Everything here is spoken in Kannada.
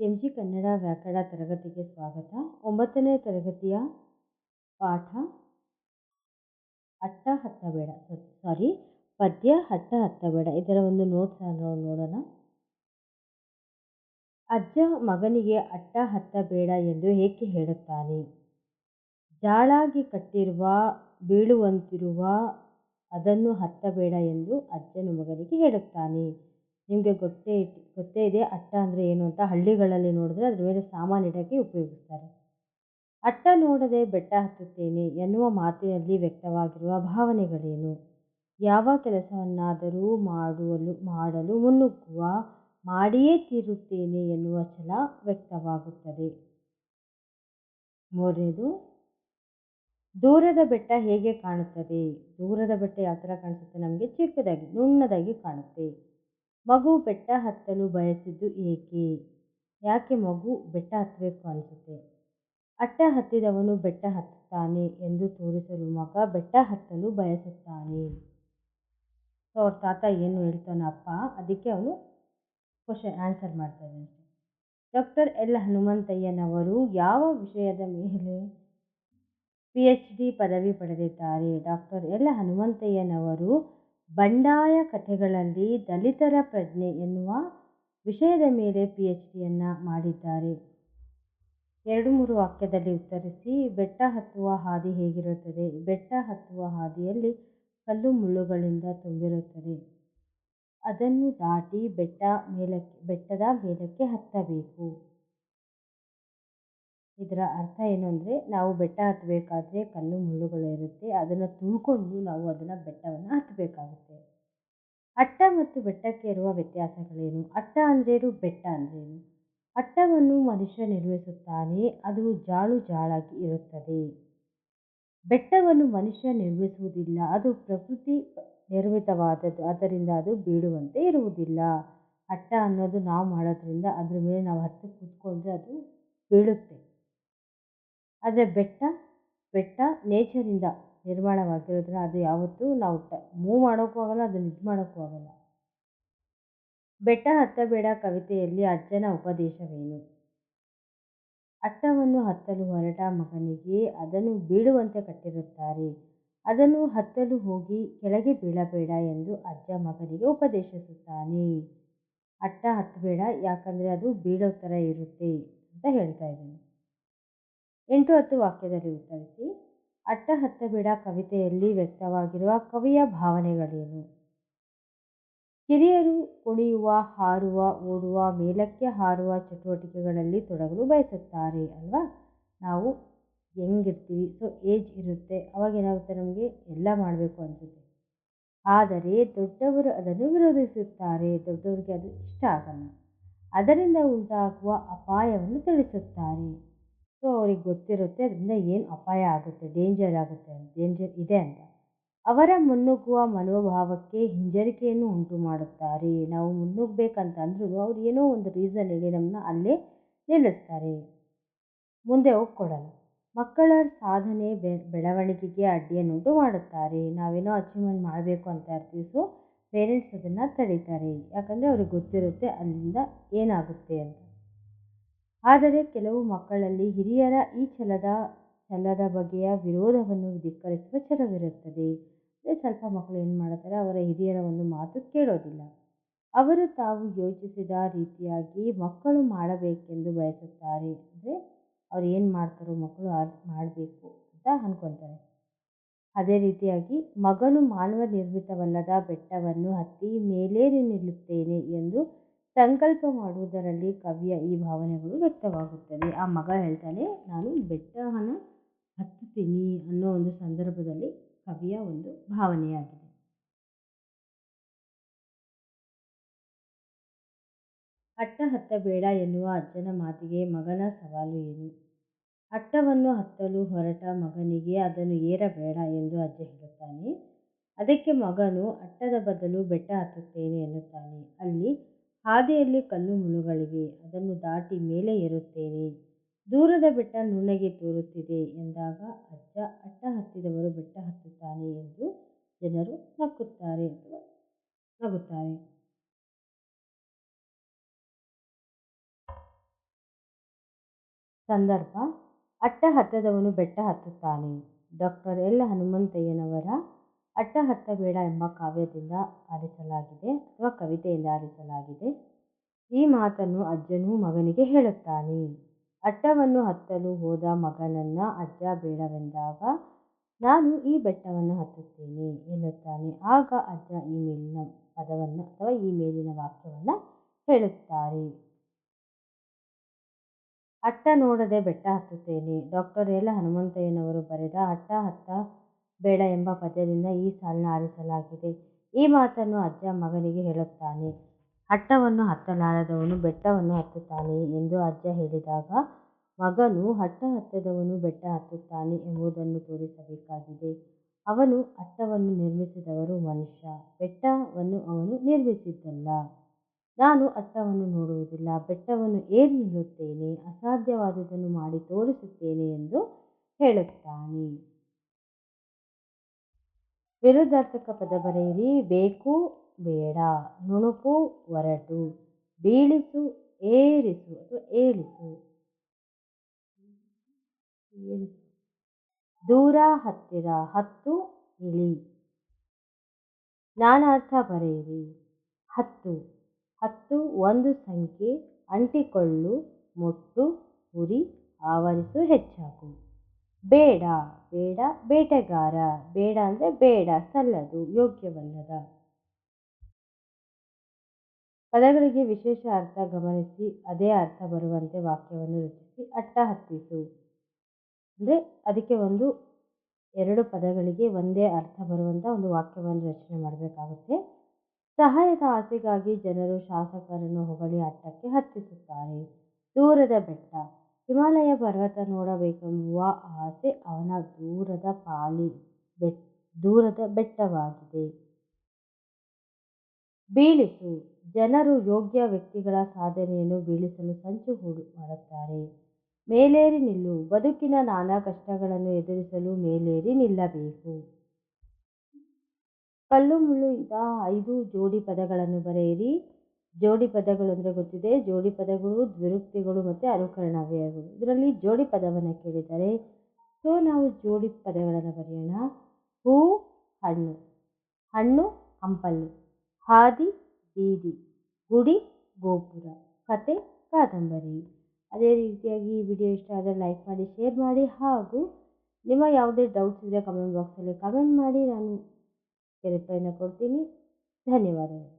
ಎಂ ಜಿ ಕನ್ನಡ ವ್ಯಾಕರಣ ತರಗತಿಗೆ ಸ್ವಾಗತ. ಒಂಬತ್ತನೇ ತರಗತಿಯ ಪಾಠ ಅಟ್ಟ ಹತ್ತಬೇಡ ಸಾರಿ, ಪದ್ಯ ಅಟ್ಟ ಹತ್ತಬೇಡ ಇದರ ಒಂದು ನೋಟ್ಸ್ ನಾವು ನೋಡೋಣ. ಅಜ್ಜ ಮಗನಿಗೆ ಅಟ್ಟ ಹತ್ತಬೇಡ ಎಂದು ಏಕೆ ಹೇಳುತ್ತಾನೆ? ಜಾಳಾಗಿ ಕಟ್ಟಿರುವ, ಬೀಳುವಂತಿರುವ ಅದನ್ನು ಹತ್ತಬೇಡ ಎಂದು ಅಜ್ಜನು ಮಗನಿಗೆ ಹೇಳುತ್ತಾನೆ. ನಿಮಗೆ ಗೊತ್ತೇ ಗೊತ್ತೇ ಇದೆ ಅಟ್ಟ ಅಂದರೆ ಏನು ಅಂತ ಹಳ್ಳಿಗಳಲ್ಲಿ ನೋಡಿದ್ರೆ ಅದ್ರ ಮೇಲೆ ಸಾಮಾನು ಇಡೋಕ್ಕೆ ಉಪಯೋಗಿಸ್ತಾರೆ. ಅಟ್ಟ ನೋಡದೆ ಬೆಟ್ಟ ಹತ್ತುತ್ತೇನೆ ಎನ್ನುವ ಮಾತಿನಲ್ಲಿ ವ್ಯಕ್ತವಾಗಿರುವ ಭಾವನೆಗಳೇನು? ಯಾವ ಕೆಲಸವನ್ನಾದರೂ ಮಾಡುವಲು, ಮಾಡಲು ಮುನ್ನುಗ್ಗುವ, ಮಾಡಿಯೇ ತೀರುತ್ತೇನೆ ಎನ್ನುವ ಛಲ ವ್ಯಕ್ತವಾಗುತ್ತದೆ. ಮೂರನೇದು, ದೂರದ ಬೆಟ್ಟ ಹೇಗೆ ಕಾಣುತ್ತದೆ? ದೂರದ ಬೆಟ್ಟ ಯಾವ ಥರ ಕಾಣಿಸುತ್ತೆ? ನಮಗೆ ಚಿಕ್ಕದಾಗಿ, ನುಣ್ಣದಾಗಿ ಕಾಣುತ್ತೆ. ಮಗು ಬೆಟ್ಟ ಹತ್ತಲು ಬಯಸಿದ್ದು ಏಕೆ? ಯಾಕೆ ಮಗು ಬೆಟ್ಟ ಹತ್ತಬೇಕು ಅನಿಸುತ್ತೆ? ಅಟ್ಟ ಹತ್ತಿದವನು ಬೆಟ್ಟ ಹತ್ತುತ್ತಾನೆ ಎಂದು ತೋರಿಸಲು ಮಗ ಬೆಟ್ಟ ಹತ್ತಲು ಬಯಸುತ್ತಾನೆ. ಸೊ ಅವ್ರ ತಾತ ಏನು ಹೇಳ್ತಾನಪ್ಪ ಅದಕ್ಕೆ ಅವನು ಕ್ವಶನ್ ಆನ್ಸರ್ ಮಾಡ್ತಾನೆ ಡಾಕ್ಟರ್ ಎಲ್ ಹನುಮಂತಯ್ಯನವರು ಯಾವ ವಿಷಯದ ಮೇಲೆ ಪಿ ಎಚ್ ಡಿ ಪದವಿ ಪಡೆದಿದ್ದಾರೆ? ಡಾಕ್ಟರ್ ಎಲ್ ಹನುಮಂತಯ್ಯನವರು ಬಂಡಾಯ ಕಥೆಗಳಲ್ಲಿ ದಲಿತರ ಪ್ರಜ್ಞೆ ಎನ್ನುವ ವಿಷಯದ ಮೇಲೆ ಪಿ ಎಚ್ ಡಿಯನ್ನು ಮಾಡಿದ್ದಾರೆ. ಎರಡು ಮೂರು ವಾಕ್ಯದಲ್ಲಿ ಉತ್ತರಿಸಿ, ಬೆಟ್ಟ ಹತ್ತುವ ಹಾದಿ ಹೇಗಿರುತ್ತದೆ? ಬೆಟ್ಟ ಹತ್ತುವ ಹಾದಿಯಲ್ಲಿ ಕಲ್ಲು ಮುಳ್ಳುಗಳಿಂದ ತುಂಬಿರುತ್ತದೆ. ಅದನ್ನು ದಾಟಿ ಬೆಟ್ಟ ಮೇಲಕ್ಕೆ, ಬೆಟ್ಟದ ಮೇಲಕ್ಕೆ ಹತ್ತಬೇಕು. ಇದರ ಅರ್ಥ ಏನು ಅಂದರೆ ನಾವು ಬೆಟ್ಟ ಹತ್ತಬೇಕಾದ್ರೆ ಕಲ್ಲು ಮುಳ್ಳುಗಳಿರುತ್ತೆ ಅದನ್ನು ತುಳ್ಕೊಂಡು ನಾವು ಅದನ್ನು ಬೆಟ್ಟವನ್ನು ಹತ್ತಬೇಕಾಗುತ್ತೆ ಅಟ್ಟ ಮತ್ತು ಬೆಟ್ಟಕ್ಕೆ ಇರುವ ವ್ಯತ್ಯಾಸಗಳೇನು? ಅಟ್ಟ ಅಂದ್ರೇನು? ಬೆಟ್ಟ ಅಂದ್ರೇನು? ಅಟ್ಟವನ್ನು ಮನುಷ್ಯ ನಿರ್ಮಿಸುತ್ತಾನೆ, ಅದು ಜಾಳು ಜಾಳಾಗಿ ಇರುತ್ತದೆ. ಬೆಟ್ಟವನ್ನು ಮನುಷ್ಯ ನಿರ್ಮಿಸುವುದಿಲ್ಲ, ಅದು ಪ್ರಕೃತಿ ನಿರ್ಮಿತವಾದದ್ದು, ಅದರಿಂದ ಅದು ಬೀಳುವಂತೆ ಇರುವುದಿಲ್ಲ. ಅಟ್ಟ ಅನ್ನೋದು ನಾವು ಮಾಡೋದ್ರಿಂದ ಅದ್ರ ಮೇಲೆ ನಾವು ಹತ್ತಿ ಕೂತ್ಕೊಂಡ್ರೆ ಅದು ಬೀಳುತ್ತೆ. ಆದರೆ ಬೆಟ್ಟ ಬೆಟ್ಟ ನೇಚರಿಂದ ನಿರ್ಮಾಣವಾಗಿರೋದ್ರಿಂದ ಅದು ಯಾವತ್ತೂ ನಾವು ಟ, ಮೂವ್ ಮಾಡೋಕ್ಕೂ ಆಗಲ್ಲ ಅದನ್ನು ಇದು ಮಾಡೋಕ್ಕೂ ಆಗಲ್ಲ. ಬೆಟ್ಟ ಹತ್ತಬೇಡ ಕವಿತೆಯಲ್ಲಿ ಅಜ್ಜನ ಉಪದೇಶವೇನು? ಅಟ್ಟವನ್ನು ಹತ್ತಲು ಹೊರಟ ಮಗನಿಗೆ ಅದನ್ನು ಬೀಳುವಂತೆ ಕಟ್ಟಿರುತ್ತಾರೆ. ಅದನ್ನು ಹತ್ತಲು ಹೋಗಿ ಕೆಳಗೆ ಬೀಳಬೇಡ ಎಂದು ಅಜ್ಜ ಮಗನಿಗೆ ಉಪದೇಶಿಸುತ್ತಾನೆ. ಅಟ್ಟ ಹತ್ತಬೇಡ, ಯಾಕಂದರೆ ಅದು ಬೀಳೋ ಥರ ಇರುತ್ತೆ ಅಂತ ಹೇಳ್ತಾ ಇದ್ದಾನೆ. ಎಂಟು ಹತ್ತು ವಾಕ್ಯದಲ್ಲಿ ಉತ್ತರಿಸಿ, ಅಟ್ಟ ಹತ್ತಬೇಡ ಕವಿತೆಯಲ್ಲಿ ವ್ಯಕ್ತವಾಗಿರುವ ಕವಿಯ ಭಾವನೆಗಳೇನು? ಹಿರಿಯರು ಕುಣಿಯುವ, ಹಾರುವ, ಓಡುವ, ಮೇಲಕ್ಕೆ ಹಾರುವ ಚಟುವಟಿಕೆಗಳಲ್ಲಿ ತೊಡಗಲು ಬಯಸುತ್ತಾರೆ ಅಲ್ವಾ? ನಾವು ಹೆಂಗಿರ್ತೀವಿ? ಸೊ ಏಜ್ ಇರುತ್ತೆ. ಅವಾಗ ಏನಾಗುತ್ತೆ ನಮಗೆ? ಎಲ್ಲ ಮಾಡಬೇಕು ಅನಿಸುತ್ತೆ. ಆದರೆ ದೊಡ್ಡವರು ಅದನ್ನು ವಿರೋಧಿಸುತ್ತಾರೆ. ದೊಡ್ಡವರಿಗೆ ಅದು ಇಷ್ಟ ಆಗಲ್ಲ. ಅದರಿಂದ ಉಂಟಾಗುವ ಅಪಾಯವನ್ನು ತಿಳಿಸುತ್ತಾರೆ. ಸೊ ಅವ್ರಿಗೆ ಗೊತ್ತಿರುತ್ತೆ ಅದರಿಂದ ಏನು ಅಪಾಯ ಆಗುತ್ತೆ ಡೇಂಜರ್ ಆಗುತ್ತೆ ಡೇಂಜರ್ ಇದೆ ಅಂತ. ಅವರ ಮುನ್ನುಗ್ಗುವ ಮನೋಭಾವಕ್ಕೆ ಹಿಂಜರಿಕೆಯನ್ನು ಉಂಟು ಮಾಡುತ್ತಾರೆ. ನಾವು ಮುನ್ನುಗ್ಬೇಕಂತ ಅಂದ್ರೂ ಅವ್ರು ಏನೋ ಒಂದು ರೀಸನ್ ಹೇಳಿ ನಮ್ಮನ್ನ ಅಲ್ಲೇ ನಿಲ್ಲಿಸ್ತಾರೆ. ಮುಂದೆ ಹೋಗ್ಕೊಡಲ್ಲ. ಮಕ್ಕಳ ಸಾಧನೆ ಬೆ, ಬೆಳವಣಿಗೆಗೆ ಅಡ್ಡಿಯನ್ನುಂಟು ಮಾಡುತ್ತಾರೆ. ನಾವೇನೋ ಅಚೀವ್ಮೆಂಟ್ ಮಾಡಬೇಕು ಅಂತ ಇರ್ತೀವಿ ಸೊ ಪೇರೆಂಟ್ಸ್ ಅದನ್ನು ತಡೀತಾರೆ. ಯಾಕಂದರೆ ಅವ್ರಿಗೆ ಗೊತ್ತಿರುತ್ತೆ ಅಲ್ಲಿಂದ ಏನಾಗುತ್ತೆ ಅಂತ. ಆದರೆ ಕೆಲವು ಮಕ್ಕಳಲ್ಲಿ ಹಿರಿಯರ ಈ ಛಲದ ಛಲದ ಬಗೆಯ ವಿರೋಧವನ್ನು ಧಿಕ್ಕರಿಸುವ ಛಲವಿರುತ್ತದೆ. ಸ್ವಲ್ಪ ಮಕ್ಕಳು ಏನು ಮಾಡ್ತಾರೆ, ಅವರ ಹಿರಿಯರ ಒಂದು ಮಾತು ಕೇಳೋದಿಲ್ಲ. ಅವರು ತಾವು ಯೋಚಿಸಿದ ರೀತಿಯಾಗಿ ಮಕ್ಕಳು ಮಾಡಬೇಕೆಂದು ಬಯಸುತ್ತಾರೆ. ಅಂದರೆ ಅವ್ರು ಏನು ಮಾಡ್ತಾರೋ ಮಕ್ಕಳು ಮಾಡಬೇಕು ಅಂತ ಅಂದ್ಕೊತಾರೆ ಅದೇ ರೀತಿಯಾಗಿ ಮಗನು ಮಾನವ ನಿರ್ಮಿತವಲ್ಲದ ಬೆಟ್ಟವನ್ನು ಹತ್ತಿ ಮೇಲೇರಿ ನಿಲ್ಲುತ್ತೇನೆ ಎಂದು ಸಂಕಲ್ಪ ಮಾಡುವುದರಲ್ಲಿ ಕವಿಯ ಈ ಭಾವನೆಗಳು ವ್ಯಕ್ತವಾಗುತ್ತದೆ ಆ ಮಗ ಹೇಳ್ತಾನೆ, ನಾನು ಬೆಟ್ಟವನ್ನು ಹತ್ತುತ್ತೀನಿ ಅನ್ನೋ ಒಂದು ಸಂದರ್ಭದಲ್ಲಿ ಕವಿಯ ಒಂದು ಭಾವನೆಯಾಗಿದೆ. ಅಟ್ಟ ಹತ್ತಬೇಡ ಎನ್ನುವ ಅಜ್ಜನ ಮಾತಿಗೆ ಮಗನ ಸವಾಲು ಏನು? ಅಟ್ಟವನ್ನು ಹತ್ತಲು ಹೊರಟ ಮಗನಿಗೆ ಅದನ್ನು ಏರಬೇಡ ಎಂದು ಅಜ್ಜ ಹೇಳುತ್ತಾನೆ. ಅದಕ್ಕೆ ಮಗನು ಅಟ್ಟದ ಬದಲು ಬೆಟ್ಟ ಹತ್ತುತ್ತೇನೆ ಎನ್ನುತ್ತಾನೆ. ಅಲ್ಲಿ ಹಾದಿಯಲ್ಲಿ ಕಲ್ಲು ಮುಳುಗಳಿವೆ, ಅದನ್ನು ದಾಟಿ ಮೇಲೆ ಏರುತ್ತೇನೆ. ದೂರದ ಬೆಟ್ಟ ನುಣ್ಣಗೆ ತೋರುತ್ತಿದೆ ಎಂದಾಗ ಅಜ್ಜ ಅಟ್ಟ ಹತ್ತಿದವರು ಬೆಟ್ಟ ಹತ್ತುತ್ತಾನೆ ಎಂದು ಜನರು ನಕ್ಕುತ್ತಾರೆ ಅಥವಾ ನಗುತ್ತಾರೆ. ಸಂದರ್ಭ, ಅಟ್ಟ ಹತ್ತದವನು ಬೆಟ್ಟ ಹತ್ತುತ್ತಾನೆ. Doctor L. ಹನುಮಂತಯ್ಯನವರ ಅಟ್ಟ ಹತ್ತಬೇಡ ಎಂಬ ಕಾವ್ಯದಿಂದ ಆರಿಸಲಾಗಿದೆ ಅಥವಾ ಕವಿತೆಯಿಂದ ಆರಿಸಲಾಗಿದೆ ಈ ಮಾತನ್ನು ಅಜ್ಜನು ಮಗನಿಗೆ ಹೇಳುತ್ತಾನೆ. ಅಟ್ಟವನ್ನು ಹತ್ತಲು ಹೋದ ಮಗನನ್ನ ಅಜ್ಜ ಬೇಡವೆಂದಾಗ ನಾನು ಈ ಬೆಟ್ಟವನ್ನು ಹತ್ತುತ್ತೇನೆ ಎನ್ನುತ್ತಾನೆ. ಆಗ ಅಜ್ಜ ಈ ಮೇಲಿನ ಪದವನ್ನು ಅಥವಾ ಈ ಮೇಲಿನ ವಾಕ್ಯವನ್ನು ಹೇಳುತ್ತಾರೆ. ಅಟ್ಟ ನೋಡದೆ ಬೆಟ್ಟ ಹತ್ತುತ್ತೇನೆ. Doctor L. ಹನುಮಂತಯ್ಯನವರು ಬರೆದ ಅಟ್ಟ ಹತ್ತ ಬೇಡ ಎಂಬ ಪದ್ಯದಿಂದ ಈ ಸಾಲನ್ನು ಆರಿಸಲಾಗಿದೆ. ಈ ಮಾತನ್ನು ಅಜ್ಜ ಮಗನಿಗೆ ಹೇಳುತ್ತಾನೆ. ಹಟ್ಟವನ್ನು ಹತ್ತಲಾರದವನು ಬೆಟ್ಟವನ್ನು ಹತ್ತುತ್ತಾನೆ ಎಂದು ಅಜ್ಜ ಹೇಳಿದಾಗ ಮಗನು ಹಟ್ಟ ಹತ್ತದವನು ಬೆಟ್ಟ ಹತ್ತುತ್ತಾನೆ ಎಂಬುದನ್ನು ತೋರಿಸಬೇಕಾಗಿದೆ. ಅವನು ಅಟ್ಟವನ್ನು ನಿರ್ಮಿಸಿದವರು ಮನುಷ್ಯ, ಬೆಟ್ಟವನ್ನು ಅವನು ನಿರ್ಮಿಸಿದ್ದಲ್ಲ. ನಾನು ಅಟ್ಟವನ್ನು ನೋಡುವುದಿಲ್ಲ, ಬೆಟ್ಟವನ್ನು ಏರಿ ನಿಲ್ಲುತ್ತೇನೆ, ಅಸಾಧ್ಯವಾದುದನ್ನು ಮಾಡಿ ತೋರಿಸುತ್ತೇನೆ ಎಂದು ಹೇಳುತ್ತಾನೆ. ವಿರುದ್ಧಾರ್ಥಕ ಪದ ಬರೆಯಿರಿ. ಬೇಕು, ಬೇಡ, ನುಣುಪು, ಒರಟು, ಬೀಳಿಸು, ಏರಿಸು ಅಥವಾ ಏಳಿಸು. ದೂರ, ಹತ್ತಿರ, ಹತ್ತು, ಇಳಿ. ನಾನಾರ್ಥ ಬರೆಯಿರಿ. ಹತ್ತು ಹತ್ತು, ಒಂದು ಸಂಖ್ಯೆ, ಅಂಟಿಕೊಳ್ಳು, ಮುಟ್ಟು, ಉರಿ, ಆವರಿಸು, ಹೆಚ್ಚಾಗು. ಬೇಡ ಬೇಡ, ಬೇಟೆಗಾರ, ಬೇಡ ಅಂದರೆ ಬೇಡ, ಸಲ್ಲದು, ಯೋಗ್ಯವಲ್ಲದ. ಪದಗಳಿಗೆ ವಿಶೇಷ ಅರ್ಥ ಗಮನಿಸಿ, ಅದೇ ಅರ್ಥ ಬರುವಂತೆ ವಾಕ್ಯವನ್ನು ರಚಿಸಿ, ಅಟ್ಟ ಹತ್ತಿಸು. ಅಂದರೆ ಅದಕ್ಕೆ ಒಂದು, ಎರಡು ಪದಗಳಿಗೆ ಒಂದೇ ಅರ್ಥ ಬರುವಂಥ ಒಂದು ವಾಕ್ಯವನ್ನು ರಚನೆ ಮಾಡಬೇಕಾಗುತ್ತೆ. ಸಹಾಯದ ಆಸೆಗಾಗಿ ಜನರು ಶಾಸಕರನ್ನು ಹೊಗಳಿ ಅಟ್ಟಕ್ಕೆ ಹತ್ತಿಸುತ್ತಾರೆ. ದೂರದ ಬೆಟ್ಟ. ಹಿಮಾಲಯ ಪರ್ವತ ನೋಡಬೇಕೆಂಬುವ ಆಸೆ ಅವನ ದೂರದ ಪಾಲಿ ಬೆಟ್, ದೂರದ ಬೆಟ್ಟವಾಗಿದೆ. ಬೀಳಿಸು. ಜನರು ಯೋಗ್ಯ ವ್ಯಕ್ತಿಗಳ ಸಾಧನೆಯನ್ನು ಬೀಳಿಸಲು ಸಂಚು ಹೂಡು ಮಾಡುತ್ತಾರೆ. ಮೇಲೇರಿ ನಿಲ್ಲು. ಬದುಕಿನ ನಾನಾ ಕಷ್ಟಗಳನ್ನು ಎದುರಿಸಲು ಮೇಲೇರಿ ನಿಲ್ಲಬೇಕು. ಕಲ್ಲು ಮುಳ್ಳು ಇದ ಐದು ಜೋಡಿ ಪದಗಳನ್ನು ಬರೆಯಿರಿ. ಜೋಡಿ ಪದಗಳು ಅಂದರೆ ಗೊತ್ತಿದೆ. ಜೋಡಿ ಪದಗಳು, ದ್ವಿರುಕ್ತಿಗಳು ಮತ್ತು ಅನುಕರಣವ್ಯಯಗಳು ಇದರಲ್ಲಿ ಜೋಡಿ ಪದವನ್ನು ಕೇಳಿದ್ದಾರೆ ಸೊ ನಾವು ಜೋಡಿ ಪದಗಳನ್ನು ಬರೆಯೋಣ. ಹೂ, ಹಣ್ಣು. ಹಣ್ಣು ಹಂಪಲ್ಲು ಹಾದಿ, ಬೀದಿ. ಗುಡಿ, ಗೋಪುರ. ಕತೆ, ಕಾದಂಬರಿ. ಅದೇ ರೀತಿಯಾಗಿ ಈ ವಿಡಿಯೋ ಇಷ್ಟ ಆದರೆ ಲೈಕ್ ಮಾಡಿ, ಶೇರ್ ಮಾಡಿ ಹಾಗೂ ನಿಮ್ಮ ಯಾವುದೇ ಡೌಟ್ಸ್ ಇದ್ದರೆ ಕಮೆಂಟ್ ಬಾಕ್ಸಲ್ಲಿ ಕಮೆಂಟ್ ಮಾಡಿ, ನಾನು ರಿಪ್ಲೈನ ಕೊಡ್ತೀನಿ. ಧನ್ಯವಾದಗಳು.